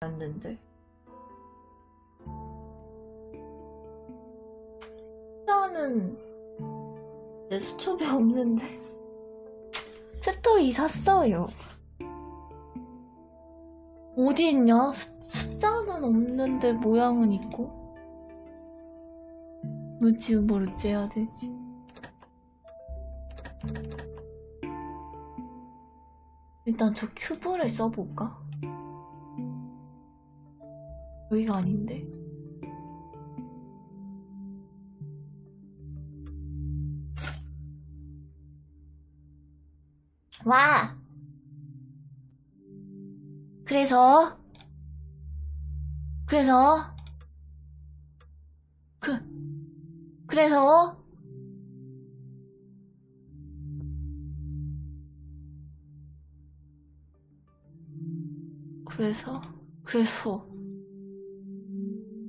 맞는데. 숫자는 내 수첩에 없는데. 챕터 2 샀어요. 어디 있냐? 수, 숫자는 없는데 모양은 있고. 뭐지, 뭘 어째야 되지? 일단 저 큐브를 써볼까? 여기가 아닌데? 와! 그래서, 그래서, 그, 그래서, 그래서, 그래서,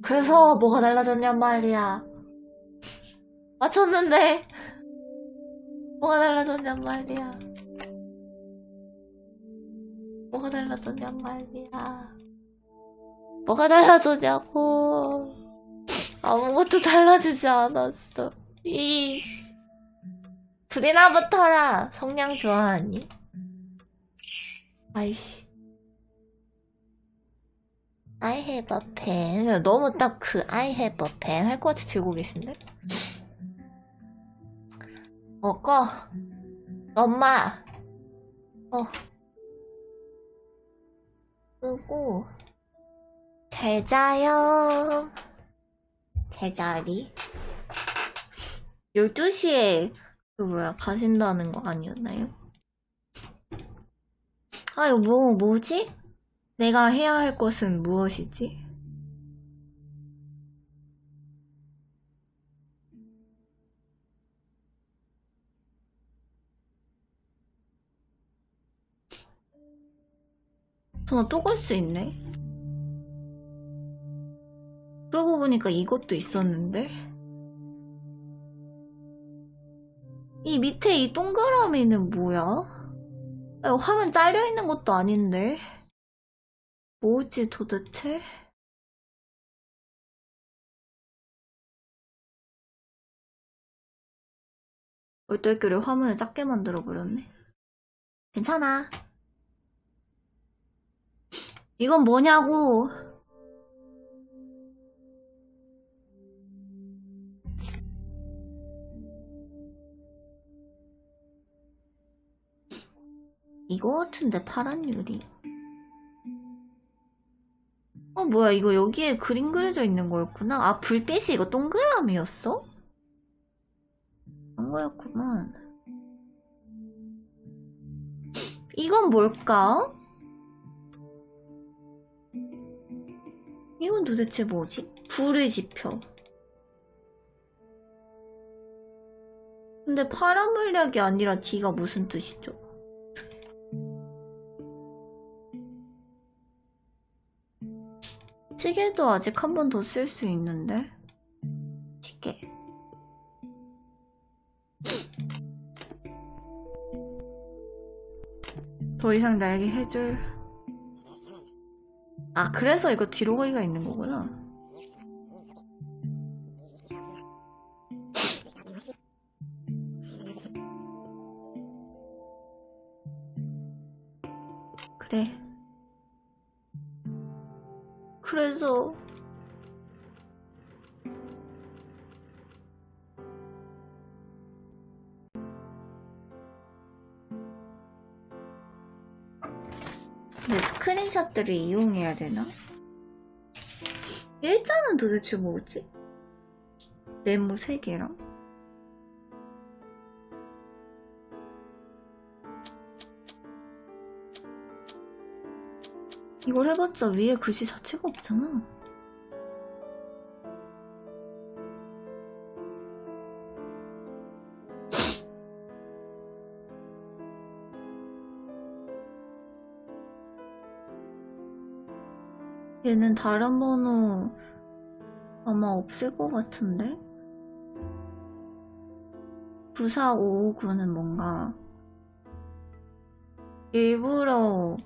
그래서 뭐가 달라졌냔 말이야. 맞췄는데, 뭐가 달라졌냔 말이야. 뭐가 달라졌냔 말이야. 뭐가 달라졌냐고. 아무것도 달라지지 않았어. 이, 붙어라. 성냥 좋아하니? 아이씨. I have a pen. 너무 딱 그 I have a pen 할 것 같이 들고 계신데? 어, 꺼. 엄마. 어. 끄고. 잘 자요. 잘 자리. 12시에, 그 뭐야, 가신다는 거 아니었나요? 아, 이거 뭐, 뭐지? 내가 해야 할 것은 무엇이지? 전화 또 걸 수 있네? 그러고 보니까 이것도 있었는데? 이 밑에 이 동그라미는 뭐야? 아, 화면 잘려 있는 것도 아닌데? 뭐지 도대체? 얼떨결에 화면을 작게 만들어 버렸네. 괜찮아. 이건 뭐냐고. 이거 같은데 파란 유리. 어, 뭐야, 이거 여기에 그림 그려져 있는 거였구나. 아, 불빛이 이거 동그라미였어? 그런 거였구만. 이건 뭘까? 이건 도대체 뭐지? 불을 지펴. 근데 파란 물약이 아니라 D가 무슨 뜻이죠? 시계도 아직 한 번 더 쓸 수 있는데? 시계 더 이상 나에게 해줄? 아 그래서 이거 뒤로 가기가 있는 거구나. 그래 그래서 근데 스크린샷들을 이용해야 되나? 일자는 도대체 뭐지? 네모 3개랑 이걸 해봤자 위에 글씨 자체가 없잖아. 얘는 다른 번호 아마 없을 것 같은데? 94559는 뭔가 일부러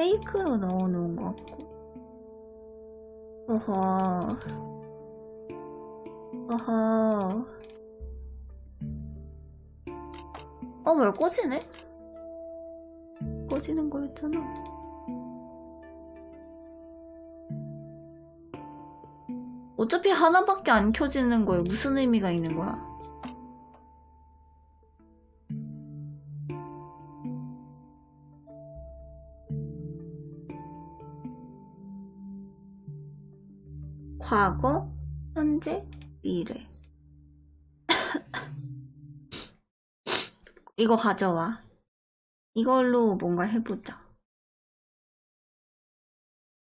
페이크로 넣어놓은 것 같고. 어허. 어허. 어, 왜 꺼지네? 꺼지는 거였잖아. 어차피 하나밖에 안 켜지는 거에 무슨 의미가 있는 거야? 과거, 현재, 미래. 이거 가져와. 이걸로 뭔가 해보자.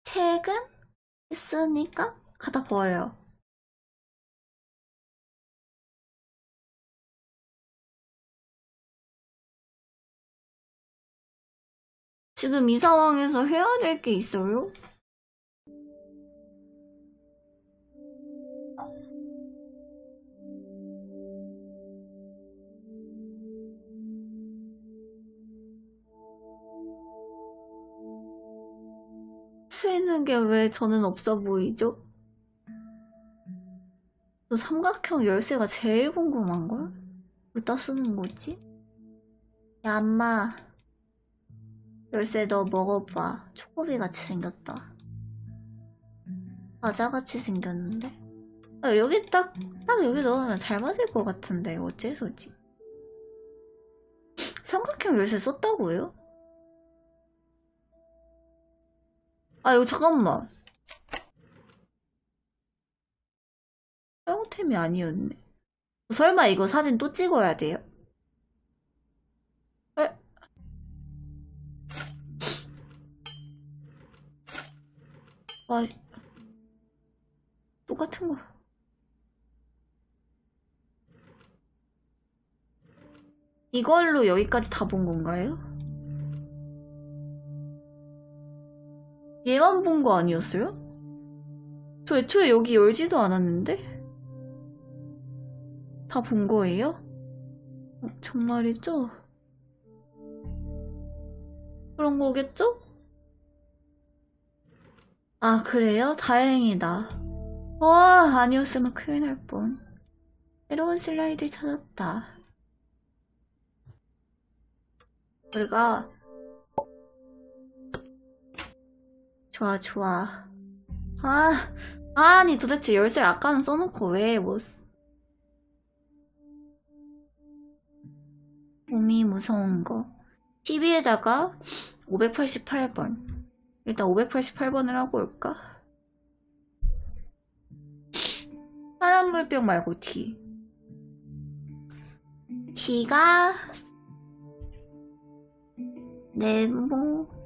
책은 했으니까 갖다 버려. 지금 이 상황에서 해야 될 게 있어요? 쓰이는 게 왜 저는 없어 보이죠? 그 삼각형 열쇠가 제일 궁금한걸? 어디다 쓰는 거지? 야, 엄마. 열쇠 너 먹어봐. 초코비 같이 생겼다. 과자 같이 생겼는데? 아, 여기 딱, 딱 여기 넣으면 잘 맞을 것 같은데. 어째서지? 삼각형 열쇠 썼다고요? 아, 이거 잠깐만. 사용템이 아니었네. 설마 이거 사진 또 찍어야 돼요? 에? 아, 똑같은 거. 이걸로 여기까지 다 본 건가요? 얘만 본 거 아니었어요? 저 애초에 여기 열지도 않았는데? 다 본 거예요? 어, 정말이죠? 그런 거겠죠? 아, 그래요? 다행이다. 와, 아니었으면 큰일 날 뻔. 새로운 슬라이드 찾았다. 우리가 좋아, 좋아. 아, 아니 도대체 열쇠를 아까는 써놓고 왜 뭐... 쓰- 몸이 무서운 거. TV에다가 588번. 일단 588번을 하고 올까? 사람 물병 말고 D. D가 네모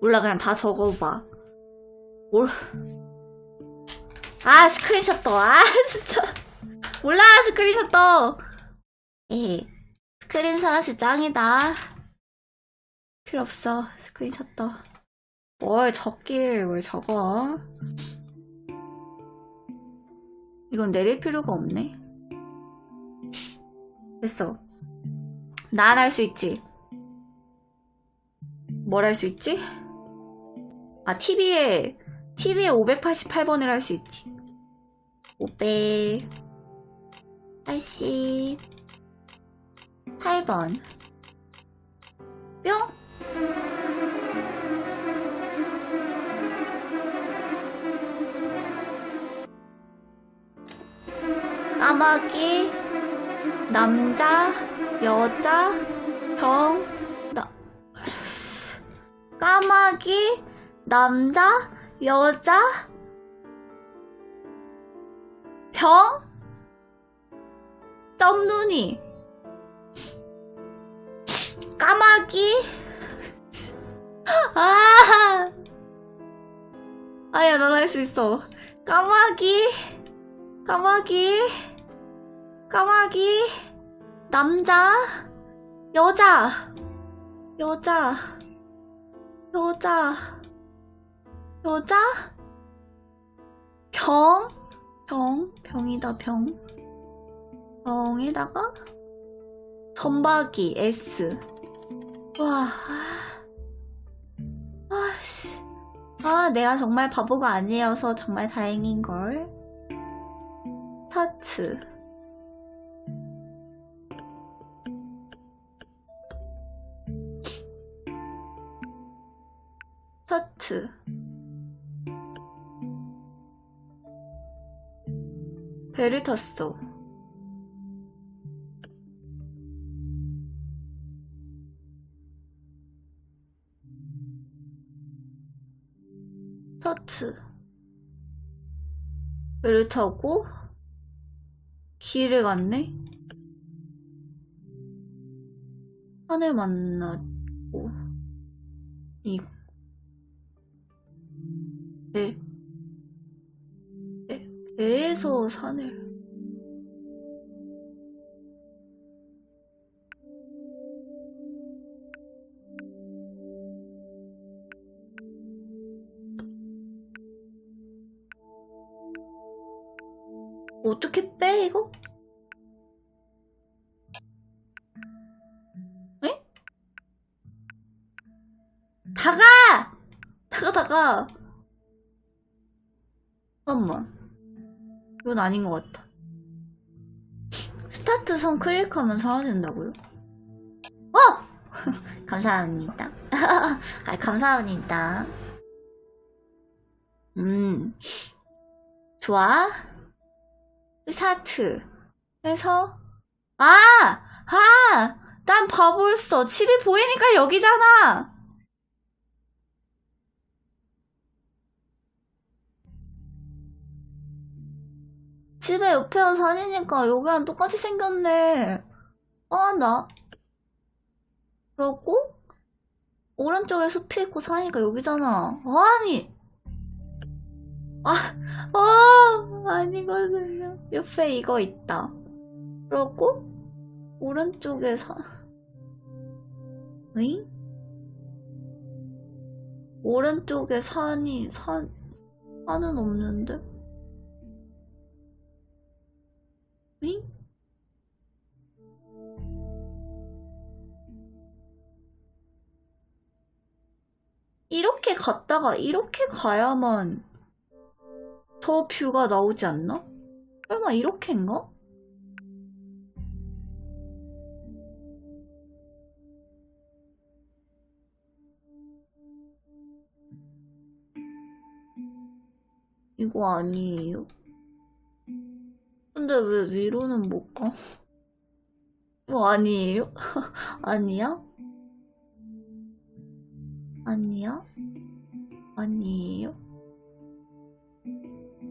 몰라 그냥 다 적어봐. 뭘... 아 스크린샷 떠아 진짜. 몰라 스크린샷 떠 에헤 스크린샷이 짱이다. 필요 없어 스크린샷 떠뭘 적길 왜 적어? 이건 내릴 필요가 없네. 됐어. 난 할 수 있지. 뭘 할 수 있지? 아, TV에, TV에 588번을 할 수 있지. 588번. 뿅? 까마귀, 남자, 여자, 병, 나, 까마귀, 남자, 여자, 병, 점눈이, 까마귀, 아, 아야, 난 할 수 있어. 까마귀, 까마귀, 까마귀, 남자, 여자, 여자, 여자, 여자? 병? 병? 병이다, 병. 정에다가 선박이 S. 와. 아씨. 아, 내가 정말 바보가 아니어서 정말 다행인걸. 스타트. 스타트. 배를 탔어. 스타트. 배를 타고 길을 갔네. 산을 만났 산을 어떻게 빼 이거? 에? 다가! 다가 다가 잠깐만 이건 아닌 것 같아 스타트 선 클릭하면 사라진다고요? 어! 감사합니다 아 감사합니다 음 좋아 스타트 해서 아! 아! 난 바보였어. 집이 보이니까 여기잖아. 집에 옆에 가 산이니까 여기랑 똑같이 생겼네. 아, 나. 그러고, 오른쪽에 숲이 있고 산이니까 여기잖아. 아니! 아, 아, 아니거든요. 옆에 이거 있다. 그러고, 오른쪽에 산, 응? 오른쪽에 산이, 산, 산은 없는데? 응? 이렇게 갔다가 이렇게 가야만 더 뷰가 나오지 않나? 설마 이렇게인가? 이거 아니에요? 근데 왜 위로는 못 가? 이거 아니에요? 아니야? 아니야? 아니에요?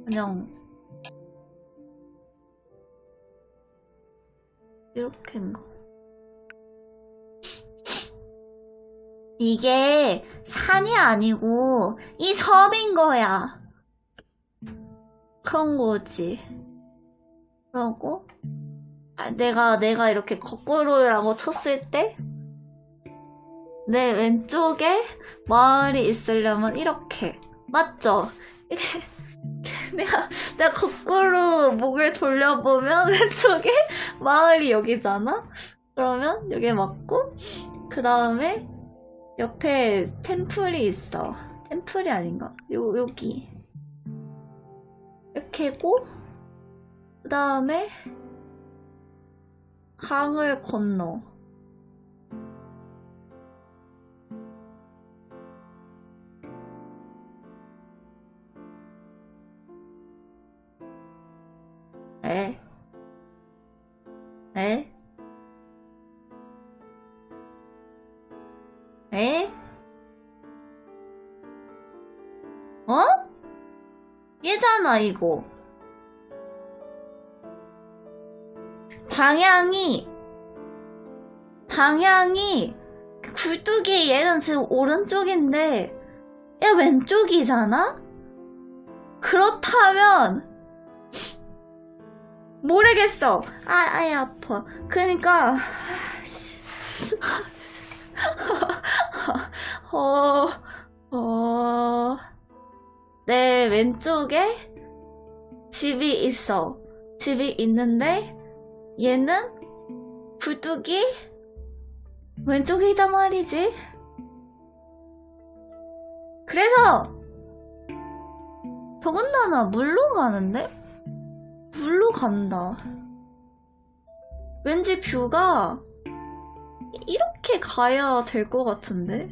그냥 이렇게인가? 이게 산이 아니고 이 섬인 거야. 그런 거지. 그러고 아, 내가 내가 이렇게 거꾸로라고 쳤을 때 내 왼쪽에 마을이 있으려면 이렇게 맞죠? 이게 내가 내가 거꾸로 목을 돌려보면 왼쪽에 마을이 여기잖아. 그러면 여기에 맞고 그 다음에 옆에 템플이 있어. 템플이 아닌가? 요 여기 이렇게고 그 다음에 강을 건너. 에? 에? 에? 어? 얘잖아, 이거. 방향이, 방향이, 굴뚝이 얘는 지금 오른쪽인데, 얘 왼쪽이잖아? 그렇다면, 모르겠어. 아, 아이, 아파. 그니까, 씨. 어, 어, 내 왼쪽에 집이 있어. 집이 있는데, 얘는 불뚝이 왼쪽이단 말이지. 그래서 더군다나 물로 가는데? 물로 간다. 왠지 뷰가 이렇게 가야 될 것 같은데?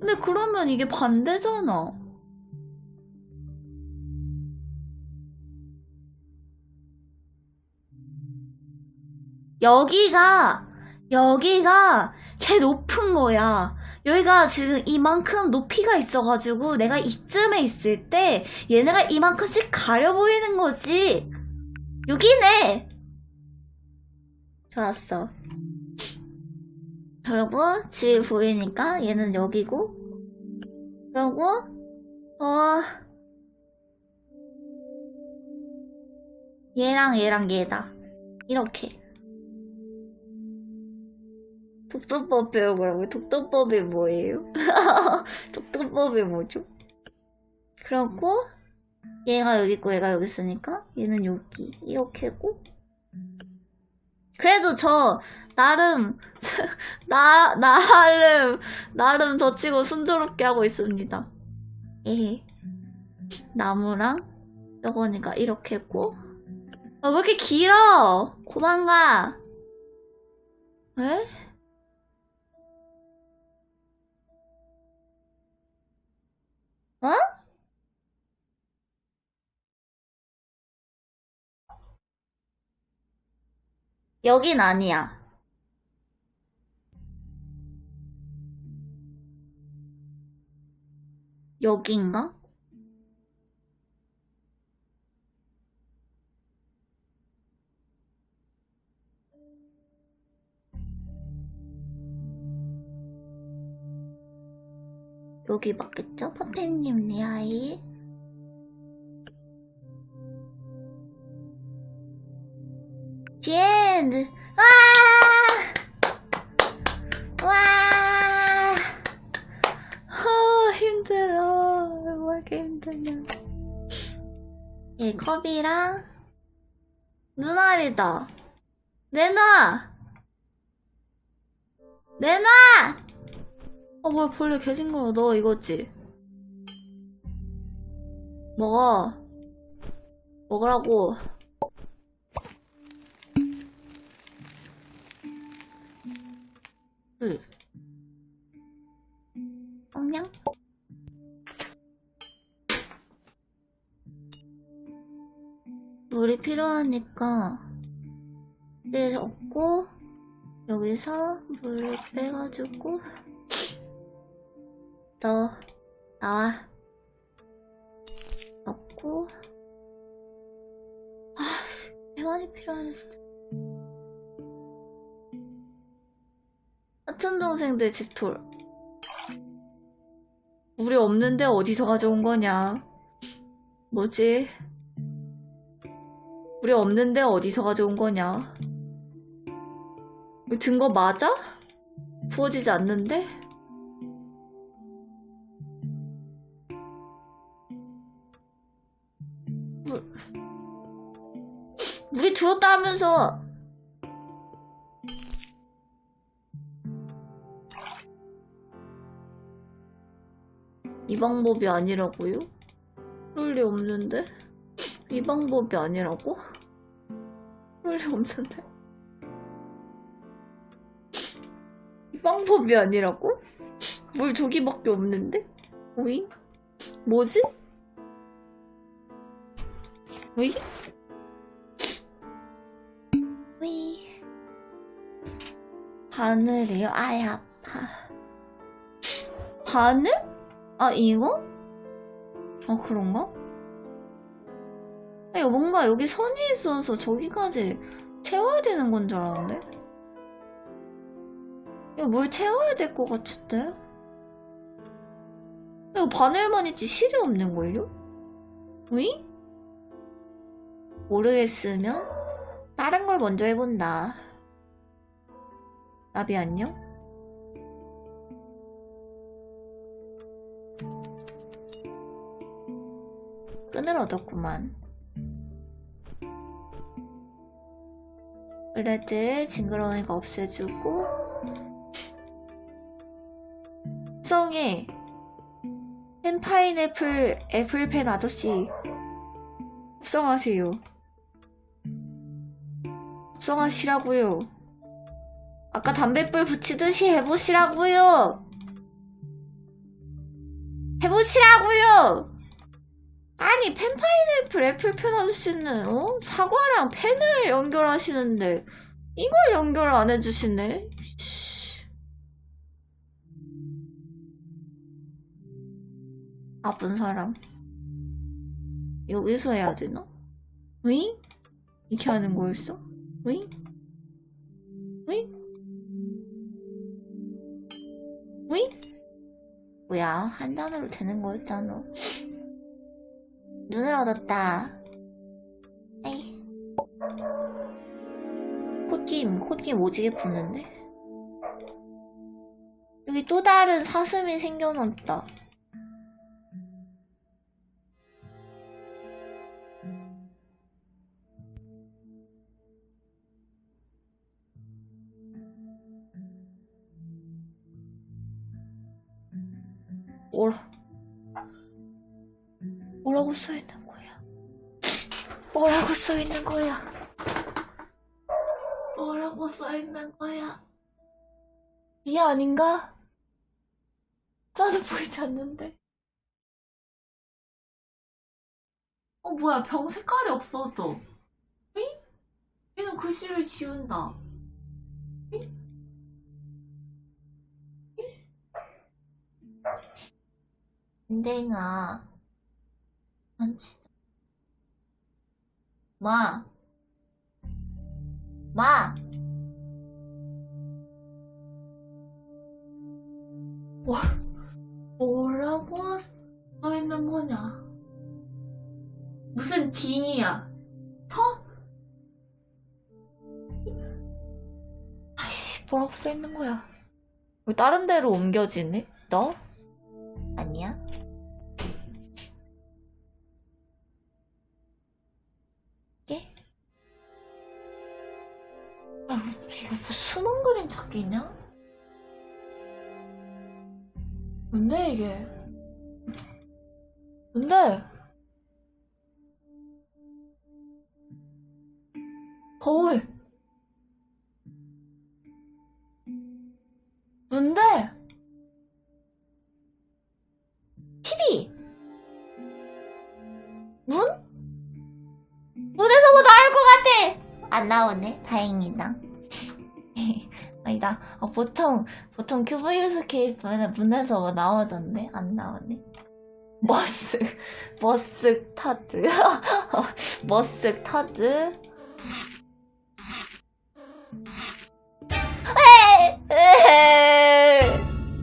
근데 그러면 이게 반대잖아. 여기가, 여기가 개 높은 거야. 여기가 지금 이만큼 높이가 있어가지고 내가 이쯤에 있을 때 얘네가 이만큼씩 가려 보이는 거지. 여기네! 좋았어. 그리고 집 보이니까 얘는 여기고 그리고 어 얘랑 얘랑 얘다 이렇게 독도법 배워보라고 독도법이 뭐예요? 독도법이 뭐죠? 그리고 얘가 여기 있고 얘가 여기 있으니까 얘는 여기 이렇게고 그래도 저 나름 나 나름 나름 저 치고 순조롭게 하고 있습니다. 예. 나무랑 저거니까 이렇게 했고 아, 왜 이렇게 길어? 그만 가. 에? 어? 여긴 아니야. 여긴가? 여기 맞겠죠? 파페님 리아이 젠! 와! 와! 아, 힘들어. 왜 이렇게 힘드냐. 예, 컵이랑 눈알이다. 내놔! 내놔! 어, 뭐야, 벌레 개징그러워. 너 이거지? 먹어. 먹으라고. 물. 엉냥? 물이 필요하니까 네 없고 여기서 물을 빼가지고 너 나와. 넣고. 아 배만이 필요하네 진짜. 사촌 동생들 집돌. 물이 없는데 어디서 가져온 거냐? 뭐지? 물이 없는데 어디서 가져온 거냐? 든거 맞아? 부어지지 않는데? 들었다 하면서 이 방법이 아니라고요? 그럴 리 없는데? 이 방법이 아니라고? 그럴 리 없는데? 이 방법이 아니라고? 물 저기밖에 없는데? 오잉? 뭐지? 오잉? 바늘이요? 아이 아파 바늘? 아 이거? 아 그런가? 아니 뭔가 여기 선이 있어서 저기까지 채워야 되는 건 줄 알았는데? 이거 물 채워야 될 것 같은데? 이거 바늘만 있지 실이 없는 걸요? 으이? 모르겠으면 다른 걸 먼저 해본다. 나비 안녕? 끈을 얻었구만. 블레드 징그러운이가 없애주고. 송이 펜파인애플 애플펜 아저씨. 합성하세요. 합성하시라고요. 아까 담뱃불 붙이듯이 해보시라고요 해보시라고요 아니 펜 파인애플 애플 펜 아저씨는 어? 사과랑 펜을 연결하시는데 이걸 연결 안 해주시네 씨. 나쁜 사람 여기서 해야 되나? 으잉? 이렇게 하는 거였어? 으잉? 뭐야? 한 단어로 되는 거였잖아. 눈을 얻었다. 에이. 콧김 콧김 오지게 붓는데? 여기 또 다른 사슴이 생겨났다 써 있는 거야? 뭐라고 써 있는 거야? 이 아닌가? 나도 보이지 않는데. 어, 뭐야, 병 색깔이 없어져. 응? 얘는 글씨를 지운다. 응? 인댕아. 만지다. 마. 마. 뭐, 뭐라고 써 있는 거냐? 무슨 빙이야? 터? 아이씨, 뭐라고 써 있는 거야? 왜 다른 데로 옮겨지네? 너? 아니야? 아, 이거 뭐 수능 그림 찾기냐? 뭔데 이게? 뭔데? 거울. 다행이다. 아니다. 어, 보통 보통 큐브 유스케이프는 문에서 뭐 나오던데 안 나오네. 머스 머스 타드 머스 타드!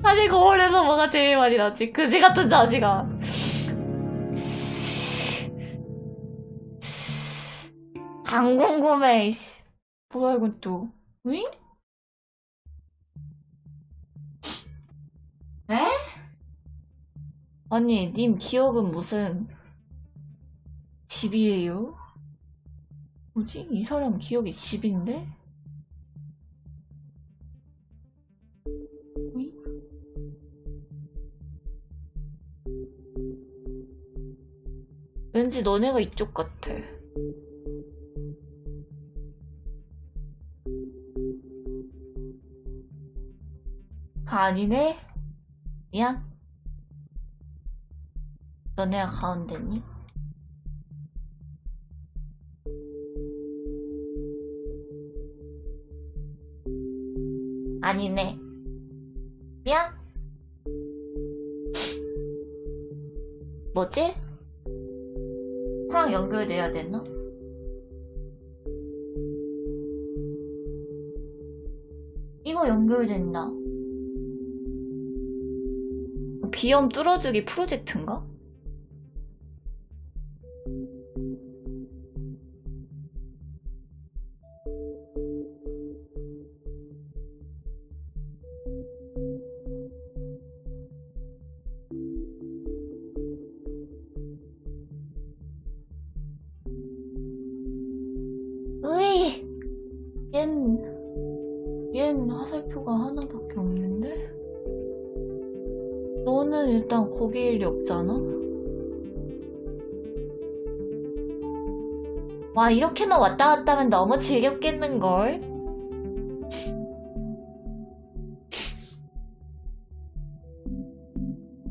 사실 거울에서 뭐가 제일 많이 나지 그지 같은 자식아 안 궁금해 이씨 뭐야 이건 또 응? 에? 아니, 님 기억은 무슨 집이에요? 뭐지? 이 사람 기억이 집인데? 왠지 너네가 이쪽 같아. 아니네? 미안. 너네가 가운데니? 아니네. 미안. 뭐지? 코랑 연결돼야 되나? 이거 연결된다. 비염 뚫어주기 프로젝트인가? 이렇게만 왔다 갔다 하면 너무 지겹겠는걸?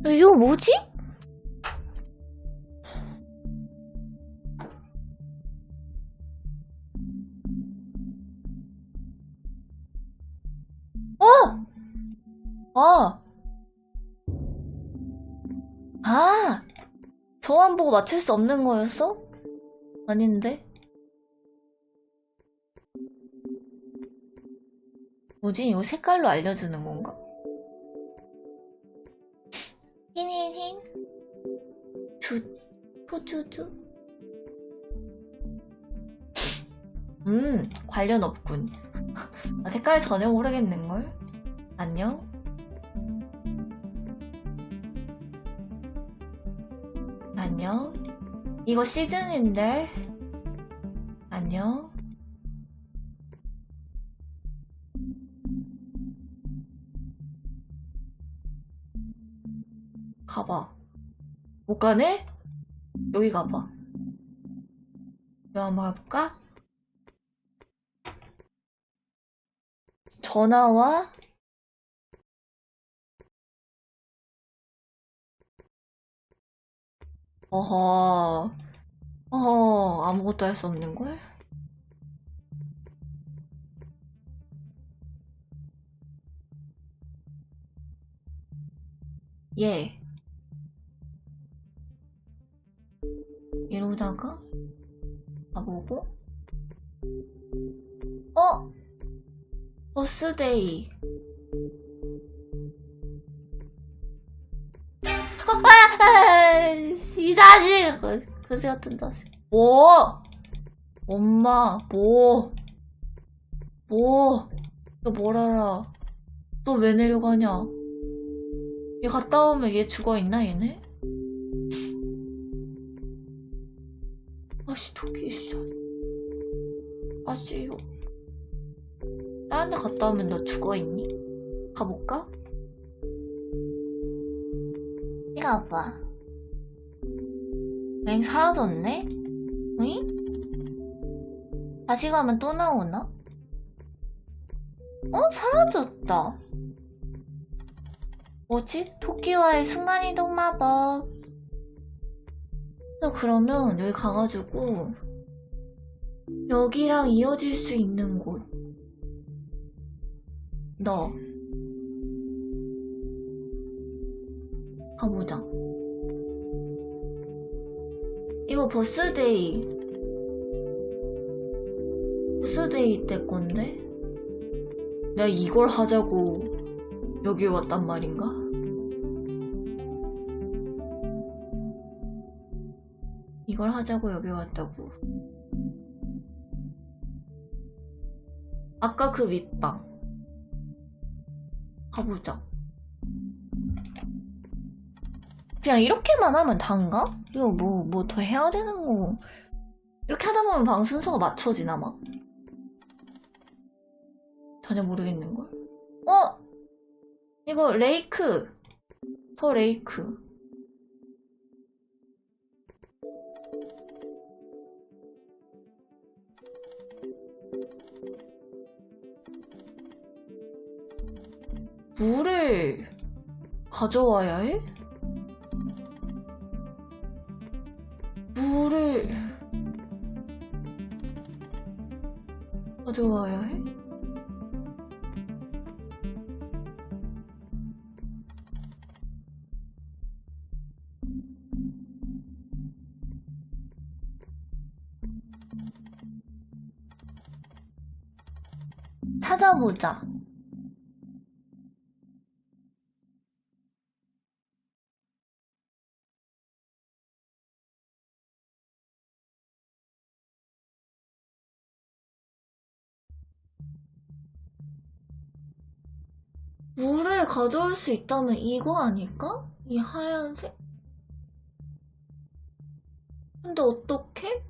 이거 뭐지? 어! 어! 아! 저만 보고 맞출 수 없는 거였어? 아닌데? 뭐지? 이거 색깔로 알려주는 건가? 흰흰흰? 주 토주주? 음 관련 없군. 아, 색깔을 전혀 모르겠는걸? 안녕? 안녕? 이거 시즌인데 가봐. 못 가네? 여기 가봐. 여기 한번 가볼까? 전화와 어허, 어허, 아무것도 할 수 없는걸? 예. 이러다가 가보고 어? 버스데이 이 자식 그새 같은 자식 뭐? 엄마 뭐? 뭐? 너 뭘 알아? 너 왜 내려가냐? 얘 갔다 오면 얘 죽어 있나 얘네? 아씨 토끼 씨 아씨 이거 다른 데 갔다 오면 너 죽어있니? 가볼까? 이가 봐맹 사라졌네? 응? 다시 가면 또 나오나? 어? 사라졌다 뭐지? 토끼와의 순간이동 마법 그래서 그러면 여기 가가지고 여기랑 이어질 수 있는 곳 너. 가보자. 이거 버스데이. 버스데이 때 건데? 내가 이걸 하자고 여기 왔단 말인가? 이걸 하자고 여기 왔다고. 아까 그 윗방. 가보자. 그냥 이렇게만 하면 단가? 이거 뭐, 뭐 더 해야 되는 거. 이렇게 하다 보면 방 순서가 맞춰지나 막? 전혀 모르겠는 걸? 어? 이거 레이크. 더 레이크. 물을 가져와야 해? 물을 가져와야 해? 찾아보자. 물을 가져올 수 있다면 이거 아닐까? 이 하얀색? 근데 어떻게?